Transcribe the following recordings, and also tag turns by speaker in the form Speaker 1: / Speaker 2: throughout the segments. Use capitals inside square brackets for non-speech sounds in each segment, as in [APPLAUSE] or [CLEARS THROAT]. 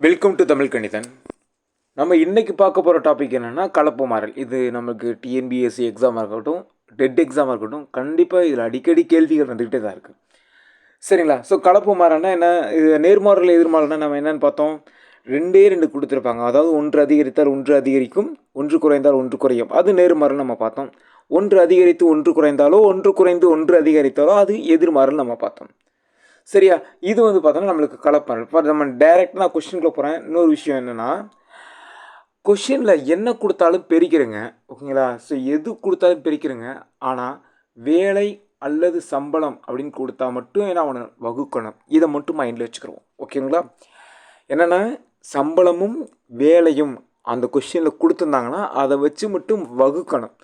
Speaker 1: Welcome to Tamil கணிதன் நம்ம இன்றைக்கி பார்க்க போகிற டாபிக் என்னென்னா கலப்பு மாறல் இது நமக்கு டிஎன்பிஎஸ்சி எக்ஸாமாக இருக்கட்டும் டெட் எக்ஸாமாக இருக்கட்டும் கண்டிப்பாக இதில் அடிக்கடி கேள்விகள் வந்துக்கிட்டே தான் இருக்குது சரிங்களா? ஸோ கலப்பு மாறல்னா என்ன? இது நேர்மாறல் எதிர்மாறல்னா நம்ம என்னென்னு பார்த்தோம். ரெண்டே ரெண்டு கொடுத்துருப்பாங்க. அதாவது ஒன்று அதிகரித்தால் ஒன்று அதிகரிக்கும் ஒன்று குறைந்தால் ஒன்று குறையும். அது நேர்மாறல் நம்ம பார்த்தோம். ஒன்று அதிகரித்து ஒன்று குறைந்தாலோ ஒன்று குறைந்து ஒன்று அதிகரித்தாலோ அது எதிர்மாறல் நம்ம பார்த்தோம். சரியா? இது வந்து பார்த்தோன்னா நம்மளுக்கு கலப்பல் இப்போ நம்ம டைரெக்டாக நான் கொஷினுக்குள்ள போகிறேன் இன்னொரு விஷயம் என்னென்னா கொஷினில் என்ன கொடுத்தாலும் பெருக்கிறேங்க ஓகேங்களா? ஸோ எது கொடுத்தாலும் பெருக்கிறேங்க ஆனால் வேலை அல்லது சம்பளம் அப்படின்னு கொடுத்தா மட்டும் என்ன அவனை வகுக்கணும். இதை மட்டும் மைண்டில் வச்சுக்கிறோம் ஓகேங்களா? என்னென்னா சம்பளமும் வேலையும் அந்த கொஷினில் கொடுத்துருந்தாங்கன்னா அதை வச்சு மட்டும் வகுக்கணும்.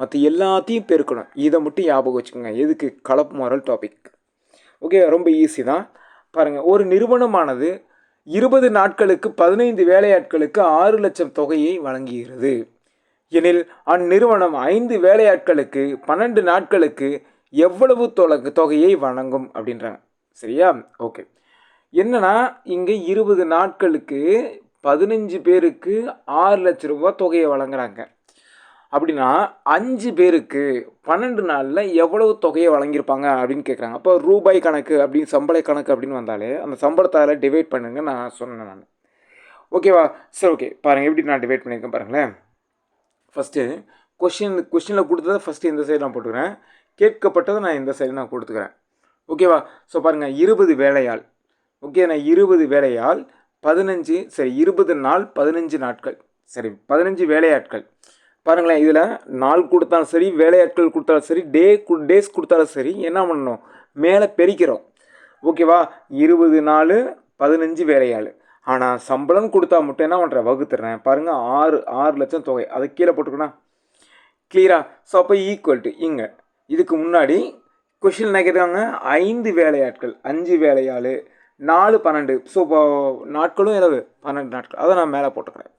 Speaker 1: மற்ற எல்லாத்தையும் பெருக்கணும். இதை மட்டும் ஞாபகம் வச்சுக்கோங்க. எதுக்கு? கலப்பு மாரல் டாபிக் ஓகே ரொம்ப ஈஸி தான். பாருங்கள் ஒரு நிறுவனமானது இருபது நாட்களுக்கு பதினைந்து வேலையாட்களுக்கு ஆறு லட்சம் தொகையை வழங்குகிறது. எனில் அந்நிறுவனம் ஐந்து வேலையாட்களுக்கு பன்னெண்டு நாட்களுக்கு எவ்வளவு தொலகு தொகையை வழங்கும் அப்படின்றாங்க. சரியா? ஓகே என்னன்னா இங்கே இருபது நாட்களுக்கு பதினஞ்சு பேருக்கு ஆறு லட்ச ரூபா தொகையை வழங்குறாங்க. அப்படின்னா அஞ்சு பேருக்கு பன்னெண்டு நாளில் எவ்வளவு தொகையை வழங்கியிருப்பாங்க அப்படின்னு கேட்குறாங்க அப்போ ரூபாய் கணக்கு அப்படின்னு சம்பள கணக்கு அப்படின்னு வந்தாலே அந்த சம்பளத்தால் டிவைட் பண்ணுங்க நான் சொன்னேன் நான். ஓகேவா சரி ஓகே பாருங்கள் எப்படி நான் டிவைட் பண்ணியிருக்கேன் பாருங்களேன். ஃபஸ்ட்டு கொஷின் கொஷினில் கொடுத்ததை ஃபஸ்ட்டு இந்த சைடு நான் போட்டுக்கிறேன். கேட்கப்பட்டதை நான் இந்த சைடு நான் கொடுத்துக்கிறேன். ஓகேவா ஸோ பாருங்கள் இருபது வேலையாள். ஓகே நான் இருபது வேலையால் பதினஞ்சு சரி இருபது நாள் பதினஞ்சு நாட்கள். சரி பதினஞ்சு வேலையாட்கள். பாருங்களேன் இதில் நாள் கொடுத்தாலும் சரி வேலையாட்கள் கொடுத்தாலும் சரி டே டேஸ் கொடுத்தாலும் சரி என்ன பண்ணணும்? மேலே பெருக்கிறோம். ஓகேவா இருபது நாள் பதினஞ்சு வேலையாள். ஆனால் சம்பளம் கொடுத்தா மட்டும் என்ன பண்ணுறேன் வகுத்துறேன். பாருங்கள் ஆறு ஆறு லட்சம் தொகை. அதை கீழே போட்டுக்கணும் கிளியரா ஸோ அப்போ ஈக்குவல் டு இங்கே. இதுக்கு முன்னாடி கொஷின் நினைக்கிறாங்க ஐந்து வேலையாட்கள் அஞ்சு வேலையாள் நாலு பன்னெண்டு. ஸோ இப்போ நாட்களும் இரவு பன்னெண்டு நாட்கள். அதை நான் மேலே போட்டுக்கிறேன்.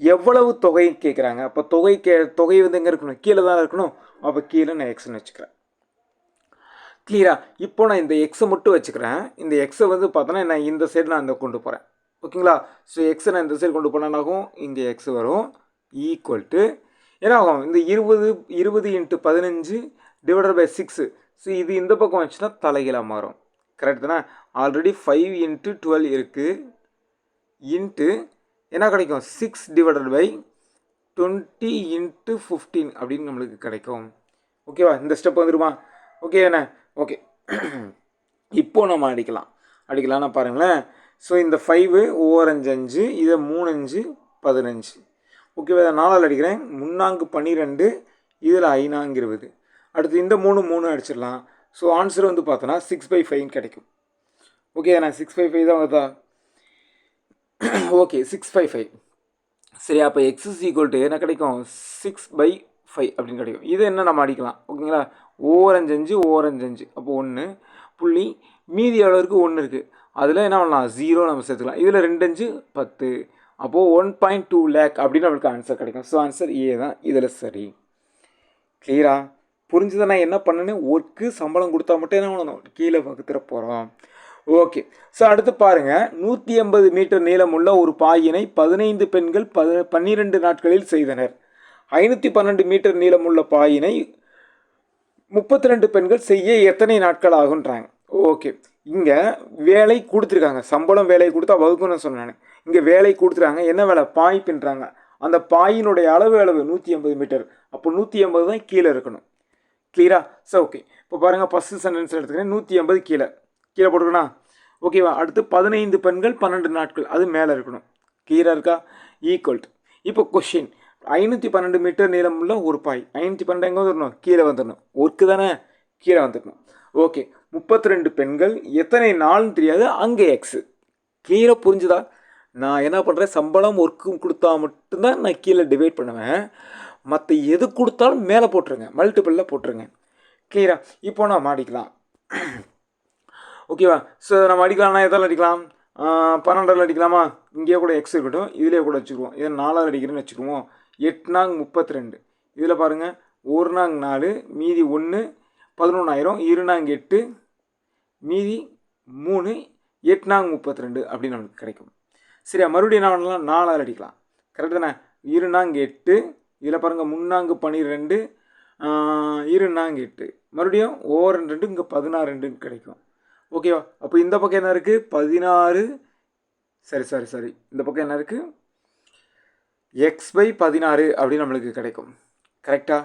Speaker 1: எவ்வளவு தொகை கேட்குறாங்க அப்போ தொகை கே தொகை வந்து எங்கே இருக்கணும்? கீழே தான் இருக்கணும். அப்போ கீழே நான் எக்ஸ்னு வச்சுக்கிறேன். கிளியரா இப்போ நான் இந்த எக்ஸை மட்டும் வச்சுக்கிறேன். இந்த எக்ஸை வந்து பார்த்தோன்னா நான் இந்த சைடு நான் இந்த கொண்டு போகிறேன் ஓகேங்களா ஸோ எக்ஸை நான் இந்த சைடு கொண்டு போனாலும் இங்கே எக்ஸ் வரும். ஈக்குவல் டு ஏன்னா ஆகும்? இந்த இருபது இருபது இன்ட்டு பதினஞ்சு டிவைடட் பை சிக்ஸு ஸோ இது இந்த பக்கம் வச்சுன்னா தலைகீழாக மாறும். கரெக்ட் தானே? ஆல்ரெடி ஃபைவ் இன்ட்டு டுவெல் இருக்குது இன்ட்டு என்ன கிடைக்கும்? Six divided by twenty into fifteen அப்படின்னு நம்மளுக்கு கிடைக்கும். ஓகேவா இந்த ஸ்டெப் வந்துருமா? ஓகே என்ன? ஓகே [CLEARS THROAT] இப்போ நம்ம அடிக்கலாம். அடிக்கலாம்னா பாருங்களேன். ஸோ இந்த ஃபைவு ஓரஞ்சு அஞ்சு இதை மூணு அஞ்சு பதினஞ்சு. ஓகேவா இதை நாலால் அடிக்கிறேன். முன்னாங்கு பன்னிரெண்டு இதில் ஐநாங்கு இருபது அடுத்து இந்த மூணு மூணு அடிச்சிடலாம். ஸோ ஆன்சர் வந்து பார்த்தோன்னா சிக்ஸ் பை ஃபைவ்னு கிடைக்கும். ஓகே நான் சிக்ஸ் பை ஃபைவ் தான் வருதா? ஓகே சிக்ஸ் ஃபைவ் ஃபைவ் சரி அப்போ எக்ஸ் இஸ் ஈக்குவல் டு என்ன கிடைக்கும்? சிக்ஸ் பை ஃபைவ் அப்படின்னு கிடைக்கும். இது என்ன நம்ம அடிக்கலாம்? ஓகேங்களா ஓரஞ்சு அஞ்சு ஓரஞ்சு அஞ்சு. அப்போ ஒன்று புள்ளி மீதி அளவுக்கு ஒன்று இருக்குது அதில் என்ன பண்ணலாம்? ஜீரோ நம்ம சேர்த்துக்கலாம். இதில் ரெண்டு அஞ்சு பத்து. அப்போது ஒன் பாயிண்ட் டூ லேக் அப்படின்னு நம்மளுக்கு ஆன்சர் கிடைக்கும். ஸோ ஆன்சர் ஏ தான். இதில் சரி. கிளியரா புரிஞ்சுதான் நான் என்ன பண்ணேன்னு? ஒர்க்கு சம்பளம் கொடுத்தா மட்டும் என்ன பண்ணணும்? கீழே வகுத்துற போகிறோம் ஓகே. ஸோ அடுத்து பாருங்கள் நூற்றி எண்பது மீட்டர் நீளமுள்ள ஒரு பாயினை பதினைந்து பெண்கள் பது பன்னிரெண்டு நாட்களில் செய்தனர். ஐநூற்றி பன்னெண்டு மீட்டர் நீளமுள்ள பாயினை முப்பத்தி ரெண்டு பெண்கள் செய்ய எத்தனை நாட்கள் ஆகுன்றாங்க. ஓகே. இங்கே வேலை கொடுத்துருக்காங்க. சம்பளம் வேலை கொடுத்தா வகுக்கணும்னு சொன்னேன். இங்கே வேலை கொடுத்துருக்காங்க. என்ன வேலை? பாய் பின்னுறாங்க அந்த பாயினுடைய அளவு அளவு நூற்றி எண்பது மீட்டர். அப்போ நூற்றி எண்பது தான் கீழே இருக்கணும். கிளியரா ஸோ ஓகே இப்போ பாருங்கள் ஃபஸ்ட்டு சென்டென்ஸ் எடுத்துக்கிறேன். நூற்றி எண்பது கீழே. கீழே போட்டுக்கணும் ஓகேவா அடுத்து பதினைந்து பெண்கள் பன்னெண்டு நாட்கள். அது மேலே இருக்கணும். கீழே இருக்கா? ஈக்குவல் இப்போ கொஷின் ஐநூற்றி பன்னெண்டு மீட்டர் நீளமுள்ள ஒரு பாய். ஐநூற்றி பன்னெண்டு எங்கே வந்துடணும் கீழே வந்துடணும் ஒர்க்கு தானே? கீழே வந்துடணும் ஓகே முப்பத்தி ரெண்டு பெண்கள். எத்தனை நாள்னு தெரியாது. அங்கே எக்ஸு கீழே புரிஞ்சுதா? நான் என்ன பண்ணுறேன் சம்பளம் ஒர்க்கும் கொடுத்தா மட்டும்தான் நான் கீழே டிவைட் பண்ணுவேன். மற்ற எது கொடுத்தாலும் மேலே போட்டுருங்க. மல்டிப்பிளில் போட்டுருங்க. கிளியரா இப்போ நான் மாடிக்கலாம். ஓகேவா? ஸோ நம்ம அடிக்கலாம்னா எதால் அடிக்கலாம்? பன்னெண்டில் அடிக்கலாமா? இங்கேயே கூட எக்ஸ் இருக்கட்டும் இதிலே கூட வச்சுக்குவோம். இதை நாலாவது அடிக்கிறேன்னு வச்சுக்குவோம். எட்நாங் முப்பத்தி ரெண்டு இதில் பாருங்கள் ஒரு நாங் நாலு மீதி ஒன்று பதினொன்றாயிரம் இருநாங் எட்டு மீதி மூணு எட்நாங் முப்பத்தி ரெண்டு அப்படின்னு நம்மளுக்கு கிடைக்கும். சரியா மறுபடியும் என்ன பண்ணலாம்? நாலாவது அடிக்கலாம். கரெக்டு தானே? இருநாங்க எட்டு இதில் பாருங்கள் முன்னாங்கு பன்னிரெண்டு இருநாங்க எட்டு. மறுபடியும் ஓர் ரெண்டு இங்கே பதினாறு ரெண்டுன்னு கிடைக்கும். ஓகேவா அப்போ இந்த பக்கம் என்ன இருக்குது பதினாறு. சரி சரி சரி. இந்த பக்கம் என்ன இருக்குது எக்ஸ் பை பதினாறு அப்படின்னு நம்மளுக்கு கிடைக்கும். கரெக்டாக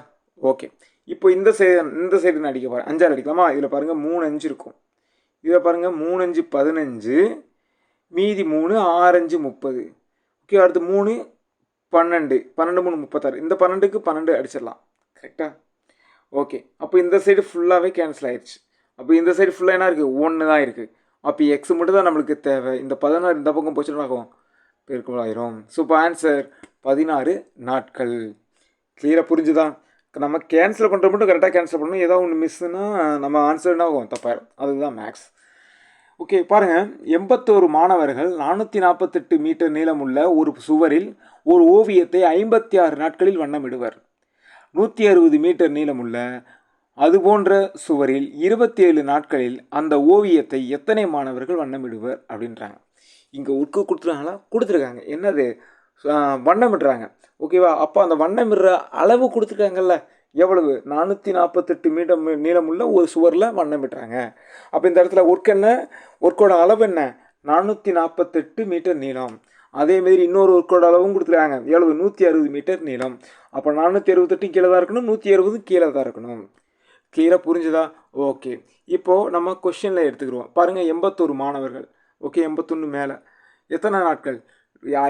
Speaker 1: ஓகே இப்போ இந்த சைடு இந்த சைடு நான் அடிக்க போகிறேன் அஞ்சாறு அடிக்கலாமா? இதில் பாருங்கள் மூணு அஞ்சு இருக்கும். இதில் பாருங்கள் மூணு அஞ்சு பதினஞ்சு. மீதி மூணு ஆறஞ்சு முப்பது. ஓகே அடுத்து மூணு பன்னெண்டு. பன்னெண்டு மூணு முப்பத்தாறு. இந்த பன்னெண்டுக்கு பன்னெண்டு அடிச்சிடலாம். கரெக்டாக ஓகே அப்போ இந்த சைடு ஃபுல்லாகவே கேன்சல் ஆயிடுச்சு அப்போ இந்த சைடு ஃபுல்லாக என்ன இருக்குது ஒன்று தான் இருக்குது அப்போ எக்ஸ் மட்டும் தான் நம்மளுக்கு தேவை. இந்த பதினாறு இந்த பக்கம் போச்சுன்னா ஆகும்? பெருக்கலாயிரும் ஸோ இப்போ ஆன்சர் பதினாறு நாட்கள். கிளியராக புரிஞ்சுதான் நம்ம கேன்சல் பண்ணுற மட்டும் கரெக்டாக கேன்சல் பண்ணணும். ஏதாவது ஒன்று மிஸ்ஸுன்னா நம்ம ஆன்சர் என்ன ஆகும்? தப்பாயிரும் அதுதான் மேக்ஸ் ஓகே பாருங்கள் எண்பத்தோரு மாணவர்கள் நானூற்றி நாற்பத்தெட்டு மீட்டர் நீளமுள்ள ஒரு சுவரில் ஒரு ஓவியத்தை ஐம்பத்தி ஆறு நாட்களில் வண்ணமிடுவர். நூற்றி அறுபது மீட்டர் நீளமுள்ள அதுபோன்ற சுவரில் இருபத்தி ஏழு நாட்களில் அந்த ஓவியத்தை எத்தனை மாணவர்கள் வண்ணமிடுவர் அப்படின்றாங்க. இங்கே உட்கு கொடுத்துருக்காங்களா? கொடுத்துருக்காங்க. என்னது? வண்ணமிடுறாங்க. ஓகேவா? அப்போ அந்த வண்ணமிடுற அளவு கொடுத்துருக்காங்கல்ல. எவ்வளவு? நானூற்றி நாற்பத்தெட்டு மீட்டர் நீளமுள்ள ஒரு சுவரில் வண்ணமிடுறாங்க. அப்போ இந்த இடத்துல ஒர்க் என்ன? ஒர்க்கோட அளவு என்ன? நானூற்றி நாற்பத்தெட்டு மீட்டர் நீளம். அதேமாரி இன்னொரு ஒர்க்கோட அளவும் கொடுத்துருக்காங்க. எவ்வளவு? நூற்றி அறுபது மீட்டர் நீளம். அப்போ நானூற்றி அறுபத்தெட்டு கீழே தான் இருக்கணும். நூற்றி அறுபது கீழே தான் இருக்கணும். கிளியராக புரிஞ்சுதா? ஓகே இப்போது நம்ம கொஷினில் எடுத்துக்கிடுவோம். பாருங்கள் எண்பத்தோரு மாணவர்கள். ஓகே எண்பத்தொன்று மேலே. எத்தனை நாட்கள்?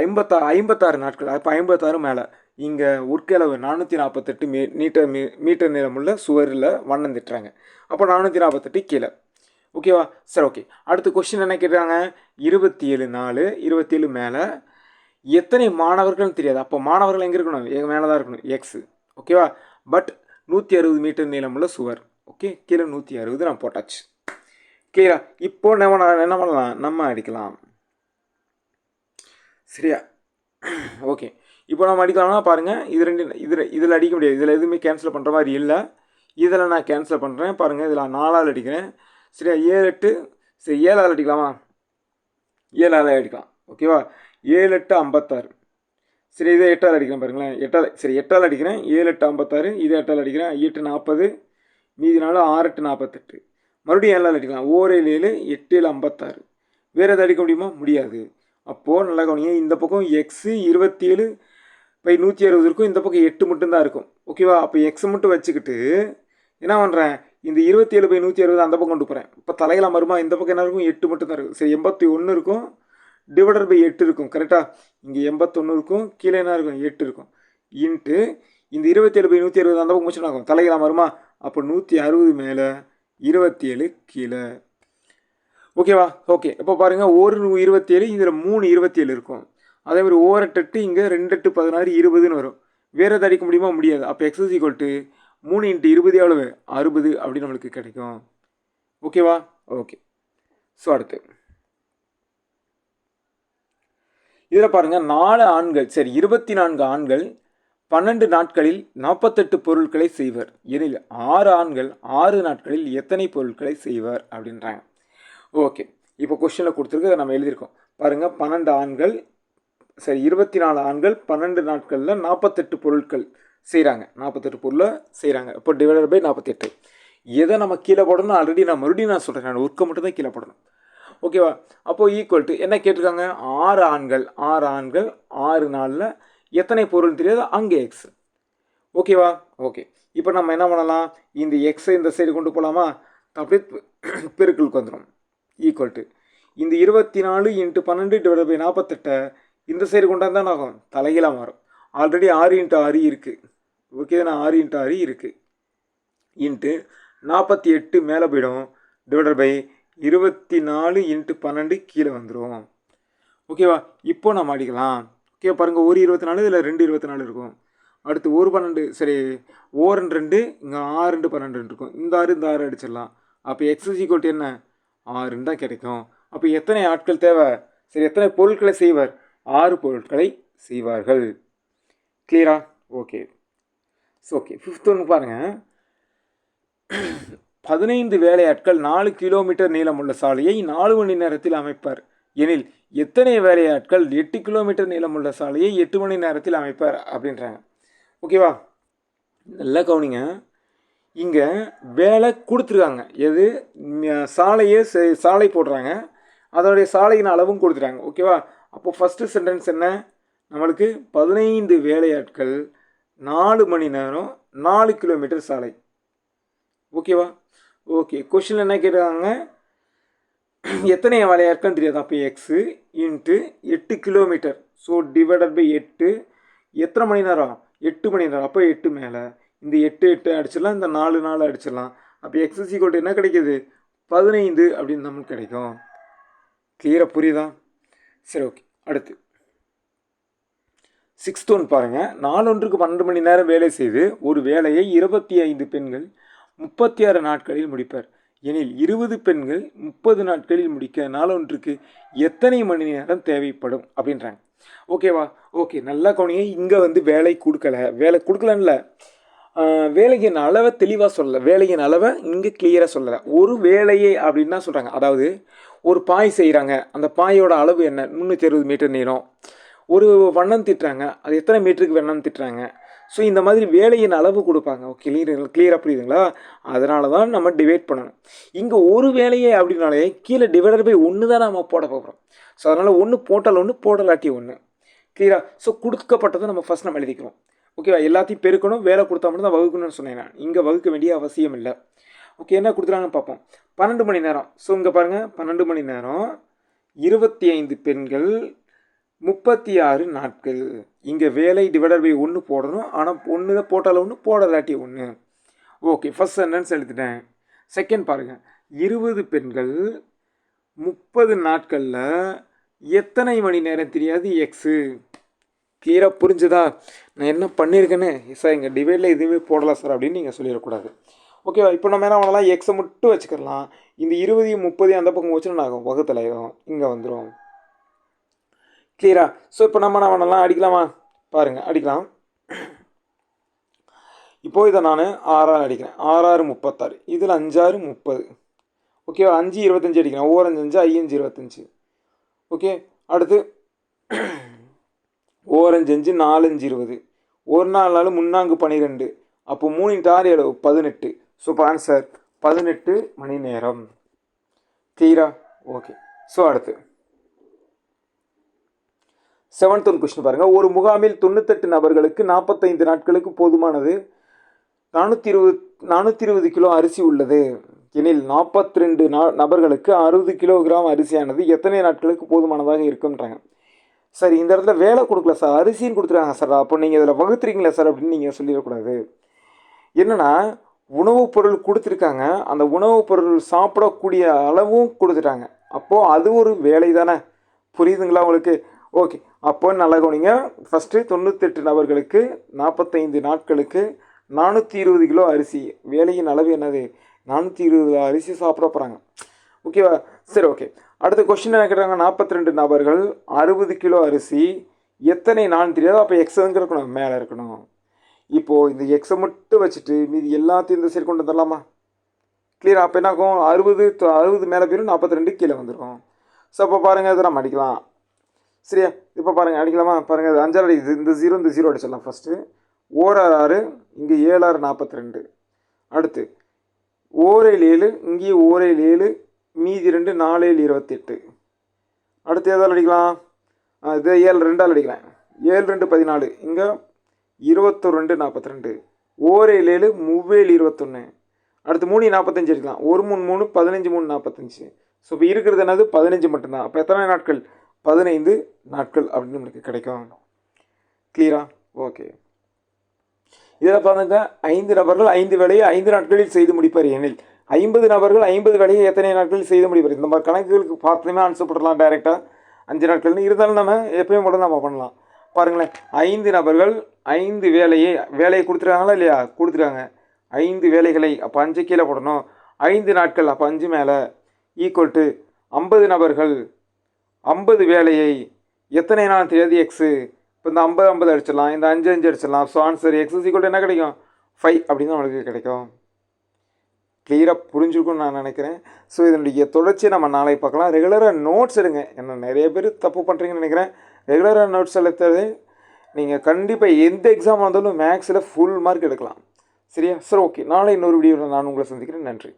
Speaker 1: ஐம்பத்தா ஐம்பத்தாறு நாட்கள். அப்போ ஐம்பத்தாறு மேலே. இங்கே உட்களவு நானூற்றி நாற்பத்தெட்டு மீ மீட்டர் மீ மீட்டர் நீளமுள்ள சுவரில் வண்ணம் திட்டுறாங்க. அப்போ நானூற்றி நாற்பத்தெட்டு கீழே. ஓகேவா சரி ஓகே அடுத்த கொஷின் என்ன கேட்குறாங்க? இருபத்தி ஏழு நாலு இருபத்தி ஏழு மேலே. எத்தனை மாணவர்கள்னு தெரியாது. அப்போ மாணவர்கள் எங்கே இருக்கணும்? எங்கள் மேலே தான் இருக்கணும் எக்ஸு ஓகேவா பட் நூற்றி அறுபது மீட்டர் நீளமுள்ள சுவர். ஓகே கீழே நூற்றி அறுபது நான் போட்டாச்சு. கிளியரா இப்போ நம்ம என்ன பண்ணலாம்? நம்ம அடிக்கலாம். சரியா? ஓகே இப்போ நம்ம அடிக்கலாம்னா பாருங்கள் இது ரெண்டு இதில் இதில் அடிக்க முடியாது. இதில் எதுவுமே கேன்சல் பண்ணுற மாதிரி இல்லை. இதில் நான் கேன்சல் பண்ணுறேன் பாருங்கள் இதில் நாலால் அடிக்கிறேன். சரியா? ஏழு எட்டு. சரி ஏழால் அடிக்கலாமா? ஏழால் அடிக்கலாம். ஓகேவா ஏழு எட்டு ஐம்பத்தாறு. சரி இதை எட்டால் அடிக்கிறேன் பாருங்களேன். எட்டால் சரி எட்டால் அடிக்கிறேன். ஏழு எட்டு ஐம்பத்தாறு. இதை எட்டால் அடிக்கிறேன். எட்டு நாற்பது. மீதி நாள் ஆறு எட்டு நாற்பத்தெட்டு. மறுபடியும் ஏழால் அடிக்கலாம். ஓர் ஏழு ஏழு எட்டு ஏழு ஐம்பத்தாறு. வேறு எதாவது அடிக்க முடியுமா? முடியாது. அப்போது நல்லா கவனிங்க. இந்த பக்கம் எக்ஸு இருபத்தி ஏழு பை நூற்றி அறுபது இருக்கும். இந்த பக்கம் எட்டு மட்டும்தான் இருக்கும். ஓகேவா அப்போ எக்ஸ் மட்டும் வச்சுக்கிட்டு என்ன பண்ணுறேன் இந்த இருபத்தி ஏழு பை நூற்றி அறுபது அந்த பக்கம் கொண்டு போகிறேன் இப்போ தலையில மருமா இந்த பக்கம் என்ன இருக்கும்? எட்டு மட்டும் தான் இருக்கும். சரி எண்பத்தி ஒன்று இருக்கும். டிவைடர் பை எட்டு இருக்கும் கரெக்டாக இங்கே எண்பத்தொன்னுருக்கும் கீழே என்ன இருக்கும்? எட்டு இருக்கும். இன்ட்டு இந்த இருபத்தேழு பை நூற்றி அறுபது அந்த பக்கம் முடிச்சுனாகும் தலைகளாக வருமா? அப்போ நூற்றி அறுபது மேலே இருபத்தி ஏழு கீழே ஓகேவா ஓகே இப்போ பாருங்கள் ஒரு இருபத்தி ஏழு இதில் மூணு இருபத்தேழு இருக்கும். அதே மாதிரி ஓரெட்டு இங்கே ரெண்டு எட்டு பதினாறு இருபதுன்னு வரும். வேறு எதாவது அடிக்க முடியுமா? முடியாது. அப்போ எக்ஸஸ் ஈக்குவல் டு மூணு இன்ட்டு இருபது எவ்வளவு? அறுபது அப்படின்னு நம்மளுக்கு கிடைக்கும். ஓகேவா ஓகே ஸோ அடுத்து. இதில் பாருங்கள் நாலு ஆண்கள் சரி இருபத்தி நான்கு ஆண்கள் பன்னெண்டு நாட்களில் நாற்பத்தெட்டு பொருட்களை செய்வர். எனில் ஆறு ஆண்கள் ஆறு நாட்களில் எத்தனை பொருட்களை செய்வர் அப்படின்றாங்க. ஓகே இப்போ கொஷனில் கொடுத்துருக்கு நம்ம எழுதியிருக்கோம். பாருங்கள் பன்னெண்டு ஆண்கள் சரி இருபத்தி நாலு ஆண்கள் பன்னெண்டு நாட்களில் நாற்பத்தெட்டு பொருட்கள் செய்கிறாங்க நாற்பத்தெட்டு பொருளை செய்கிறாங்க இப்போ டிவைடட் பை நாற்பத்தெட்டு எதை நம்ம கீழே போடணும்? ஆல்ரெடி நான் மறுபடியும் நான் சொல்கிறேன் நான் ஒர்க்கை மட்டும் தான் கீழே போடணும். ஓகேவா? அப்போது ஈக்குவல் டு என்ன கேட்டிருக்காங்க? ஆறு ஆண்கள் ஆறு ஆண்கள் ஆறு நாளில் எத்தனை பொருள் தெரியாது அங்கே எக்ஸ் ஓகேவா? ஓகே. இப்போ நம்ம என்ன பண்ணலாம்? இந்த எக்ஸை இந்த சைடு கொண்டு போகலாமா அப்படியே பெருக்களுக்கு வந்துடும் ஈக்குவல் டு இந்த இருபத்தி நாலு இன்ட்டு பன்னெண்டு டிவைட் பை நாற்பத்தெட்டை இந்த சைடு கொண்டாந்து தான் ஆகும்? தலைகீழாக மாறும். ஆல்ரெடி ஆறு இன்ட்டு ஆறு இருக்குது ஓகே நான் ஆறு இன்ட்டு ஆறு இருக்குது இன்ட்டு நாற்பத்தி எட்டு மேலே போயிடும். டிவைடட் பை இருபத்தி நாலு இன்ட்டு பன்னெண்டு கீழே வந்துடும் ஓகேவா? இப்போ நம்ம அடிக்கலாம். ஓகே பாருங்கள் ஒரு இருபத்தி நாலு இதில் ரெண்டு இருபத்தி நாலு இருக்கும். அடுத்து ஒரு பன்னெண்டு சரி ஓர் ரெண்டு இங்கே ஆறு ரெண்டு பன்னெண்டு இருக்கும். இந்த ஆறு இந்த ஆறு அடிச்சிடலாம். அப்போ எக்ஸஸ் ஈக்குவல் என்ன? ஆறுன்னு தான் கிடைக்கும். அப்போ எத்தனை ஆட்கள் தேவை? சரி எத்தனை பொருட்களை செய்வர்? ஆறு பொருட்களை செய்வார்கள். கிளியரா ஓகே ஸோ ஓகே ஃபிஃப்த் ஒன்று பாருங்கள் பதினைந்து வேலையாட்கள் நாலு கிலோமீட்டர் நீளமுள்ள சாலையை நாலு மணி நேரத்தில் அமைப்பார். எனில் எத்தனை வேலையாட்கள் எட்டு கிலோமீட்டர் நீளமுள்ள சாலையை எட்டு மணி நேரத்தில் அமைப்பார் அப்படின்றாங்க. ஓகேவா நல்லா கவனிங்க. இங்கே வேலை கொடுத்துருக்காங்க. எது? சாலையே செ- சாலை போடுறாங்க. அதனுடைய சாலையின் அளவும் கொடுத்துட்டாங்க. ஓகேவா அப்போ ஃபஸ்ட்டு சென்டென்ஸ் என்ன? நம்மளுக்கு பதினைந்து வேலையாட்கள் நாலு மணி நேரம் நாலு கிலோமீட்டர் சாலை. ஓகேவா? ஓகே கொஷின் என்ன கேட்குறாங்க? எத்தனை வேலையாட்கள் தெரியாது. அப்போ எக்ஸு இன்ட்டு எட்டு கிலோமீட்டர் ஸோ டிவைடட் பை எட்டு எத்தனை மணி நேரம்? எட்டு மணி நேரம். அப்போ எட்டு மேலே. இந்த எட்டு எட்டு அடிச்சிடலாம். இந்த நாலு நாலு அடிச்சிடலாம். அப்போ எக்ஸஸ் ஈக்குவல் என்ன கிடைக்கிது? பதினைந்து அப்படின்னு நமக்கு கிடைக்கும். கிளியராக புரியுதா? சரி ஓகே அடுத்து. சிக்ஸ்த் ஒன் பாருங்கள் நாளொன்றுக்கு பன்னெண்டு மணி நேரம் வேலை செய்து ஒரு வேலையை இருபத்தி ஐந்து பெண்கள் முப்பத்தி ஆறு நாட்களில் முடிப்பர். எனில் இருபது பெண்கள் முப்பது நாட்களில் முடிக்க நாளொன்றுக்கு எத்தனை மணி நேரம் தேவைப்படும்? அப்படின்றாங்க. ஓகேவா? ஓகே நல்லா கவனிங்க. இங்கே வந்து வேலை கொடுக்கல. வேலை கொடுக்கலன்ல. வேலையின் அளவை தெளிவாக சொல்லலை. வேலையின் அளவை இங்கே கிளியராக சொல்லலை. ஒரு வேலையை அப்படின்னு தான் சொல்கிறாங்க அதாவது ஒரு பாய் செய்கிறாங்க அந்த பாயோட அளவு என்ன? முந்நூற்றி அறுபது மீட்டர் நீளம். ஒரு வண்ணம் திட்டுறாங்க. அது எத்தனை மீட்டருக்கு வண்ணம் திட்டுறாங்க? ஸோ இந்த மாதிரி வேலையின் அளவு கொடுப்பாங்க. ஓகே கிளியர் கிளியராக புரியுதுங்களா? அதனால தான் நம்ம டிவைட் பண்ணணும். இங்கே ஒரு வேலையை அப்படின்னாலே கீழே டிவைடர் பை ஒன்று தான் நம்ம போட போகிறோம் ஸோ அதனால் ஒன்று போட்டால் ஒன்று போடலாட்டி ஒன்று கிளியராக ஸோ கொடுக்கப்பட்டதை நம்ம ஃபஸ்ட் நம்ம எழுதிக்கிறோம். ஓகேவா எல்லாத்தையும் பெருக்கணும் வேலை கொடுத்தா மட்டும் தான் வகுக்கணும்னு சொன்னேன் நான். இங்கே வகுக்க வேண்டிய அவசியம் இல்லை. ஓகே என்ன கொடுத்துறாங்கன்னு பார்ப்போம். பன்னெண்டு மணி நேரம். ஸோ இங்கே பாருங்கள் பன்னெண்டு மணி நேரம். இருபத்தி ஐந்து பெண்கள் முப்பத்தி ஆறு நாட்கள். இங்கே வேலை டிவைடர் பை ஒன்று போடணும். ஆனால் ஒன்று தான் போட்டால் ஒன்று போடலாட்டி ஒன்று ஓகே ஃபஸ்ட் சென்டென்ஸ் எழுதிட்டேன். செகண்ட் பாருங்கள் இருபது பெண்கள் முப்பது நாட்களில் எத்தனை மணி நேரம் தெரியாது? எக்ஸு கிளியராக புரிஞ்சுதா? நான் என்ன பண்ணியிருக்கேன்னு சார் எங்கள் டிவைடில் எதுவுமே போடலாம் சார் அப்படின்னு நீங்கள் சொல்லிடக்கூடாது. ஓகேவா இப்போ நம்ம என்ன பண்ணலாம்? எக்ஸை மட்டும் வச்சுக்கலாம் இந்த இருபதையும் முப்பதையும் அந்த பக்கம் வச்சு ஆகும்? வகுத்தலையும் இங்கே வந்துடும் கிளியரா ஸோ இப்போ நம்ம என்ன பண்ணலாம்? அடிக்கலாமா? பாருங்கள் அடிக்கலாம். இப்போது இதை நான் ஆறாறு அடிக்கிறேன். ஆறாறு முப்பத்தாறு. இதில் அஞ்சாறு முப்பது. ஓகேவா அஞ்சு இருபத்தஞ்சி அடிக்கிறேன். ஓரஞ்சு அஞ்சு ஐயஞ்சு இருபத்தஞ்சி. ஓகே அடுத்து ஓரஞ்சு அஞ்சு நாலஞ்சு இருபது. ஒரு நாலு நாள் முன்னாங்கு பன்னிரெண்டு அப்போ மூணு டார் ஆறு பதினெட்டு. ஸோ இப்போ ஆன்சர் பதினெட்டு மணி நேரம். கிளியரா ஓகே ஸோ அடுத்து. செவன்த் ஒன் கொஸ்டின் பாருங்கள் ஒரு முகாமில் தொண்ணூத்தெட்டு நபர்களுக்கு நாற்பத்தைந்து நாட்களுக்கு போதுமானது. நானூற்றி இருபது நானூற்றி இருபது கிலோ அரிசி உள்ளது. எனில் நாற்பத்தி ரெண்டு நா நபர்களுக்கு அறுபது கிலோகிராம் அரிசியானது எத்தனை நாட்களுக்கு போதுமானதாக இருக்குன்றாங்க சரி இந்த இடத்துல வேலை கொடுக்கல சார். அரிசின்னு கொடுத்துருக்காங்க சார். அப்போ நீங்கள் இதில் வகுத்துறீங்களா சார் அப்படின்னு நீங்கள் சொல்லிடக்கூடாது. என்னென்னா உணவுப் பொருள் கொடுத்துருக்காங்க. அந்த உணவுப் பொருள் சாப்பிடக்கூடிய அளவும் கொடுத்துட்டாங்க. அப்போது அது ஒரு வேலை தானே புரியுதுங்களா உங்களுக்கு? ஓகே. அப்போ நல்லா கவனிங்க. ஃபஸ்ட்டு தொண்ணூத்தெட்டு நபர்களுக்கு நாற்பத்தைந்து நாட்களுக்கு நானூற்றி இருபது கிலோ அரிசி. வேலையின் அளவு என்னது? நானூற்றி இருபது அரிசி சாப்பிட போகிறாங்க ஓகேவா சரி ஓகே அடுத்த கொஸ்டின் என்ன கேட்டாங்க? நாற்பத்தி ரெண்டு நபர்கள் அறுபது கிலோ அரிசி. எத்தனை நான் தெரியாது. அப்போ எக்ஸ் எங்கே இருக்கணும். மேலே இருக்கணும். இப்போது இந்த எக்ஸை மட்டும் வச்சுட்டு மீதி எல்லாத்தையும் இந்த சைடு கொண்டு வந்துடலாமா கிளியர் அப்போ என்ன ஆகும் அறுபது அறுபது மேலே போயிடும் நாற்பத்தி ரெண்டு கீழே வந்துடும் ஸோ அப்போ பாருங்கள் இதை நம்ம அடிக்கலாம். சரியா? இப்போ பாருங்கள் அடிக்கலாமா? பாருங்கள் அஞ்சாறு அடிக்குது இந்த ஜீரோ இந்த ஜீரோ அடிச்சிடலாம் ஃபஸ்ட்டு ஓராறு ஆறு இங்கே ஏழாறு நாற்பத்தி ரெண்டு அடுத்து ஓரையில் ஏழு இங்கேயே ஓரையில் ஏழு மீதி ரெண்டு நாலேழு இருபத்தெட்டு. அடுத்து எதால் அடிக்கலாம்? இதே இது ஏழு ரெண்டால் அடிக்கலாம் ஏழு ரெண்டு பதினாலு இங்கே இருபத்தொரு ரெண்டு நாற்பத்தி ரெண்டு ஓரேழு ஏழு மூவேழு இருபத்தொன்று அடுத்து மூணு நாற்பத்தஞ்சு அடிக்கலாம். ஒரு மூணு மூணு பதினஞ்சு மூணு நாற்பத்தஞ்சு ஸோ இப்போ இருக்கிறது என்னது? பதினஞ்சு மட்டும்தான். அப்போ எத்தனை நாட்கள்? பதினைந்து நாட்கள் அப்படின்னு உங்களுக்கு கிடைக்கும். கிளியரா ஓகே இதில் பாருங்க ஐந்து நபர்கள் ஐந்து வேலையை ஐந்து நாட்களில் செய்து முடிப்பார் எனில் ஐம்பது நபர்கள் ஐம்பது வேலையை எத்தனை நாட்களில் செய்து முடிப்பார்? இந்த மாதிரி கணக்குகளுக்கு பார்த்துமே ஆன்சர் போடலாம் டைரெக்டாக அஞ்சு நாட்கள்னு இருந்தாலும் நம்ம எப்பயும் கூட நம்ம பண்ணலாம். பாருங்களேன் ஐந்து நபர்கள் ஐந்து வேலையை வேலையை கொடுத்துருக்காங்களா இல்லையா? கொடுத்துருக்காங்க. ஐந்து வேலைகளை அப்போ அஞ்சு கீழே போடணும். ஐந்து நாட்கள் அப்போ அஞ்சு மேலே. ஈக்குவல் டு ஐம்பது நபர்கள் ஐம்பது வேலையை எத்தனை நாள் தெரியாது எக்ஸு இப்போ இந்த ஐம்பது ஐம்பது அடிச்சிடலாம். இந்த அஞ்சு அஞ்சு அடிச்சிடலாம். ஸோ ஆன்சர் எக்ஸ் ஈக்குவல் என்ன கிடைக்கும்? ஃபைவ் அப்படின்னு நம்மளுக்கு கிடைக்கும். கிளியராக புரிஞ்சுருக்கும்னு நான் நினைக்கிறேன். ஸோ இதனுடைய தொடர்ச்சியை நம்ம நாளை பார்க்கலாம். ரெகுலராக நோட்ஸ் எடுங்க. என்ன நிறைய பேர் தப்பு பண்ணுறீங்கன்னு நினைக்கிறேன். ரெகுலராக நோட்ஸ் எடுத்தது நீங்கள் கண்டிப்பாக எந்த எக்ஸாம் வந்தாலும் மேக்ஸில் ஃபுல் மார்க் எடுக்கலாம். சரியா? சார் ஓகே நாளை இன்னொரு வீடியோவில் நான் உங்களை சந்திக்கிறேன். நன்றி.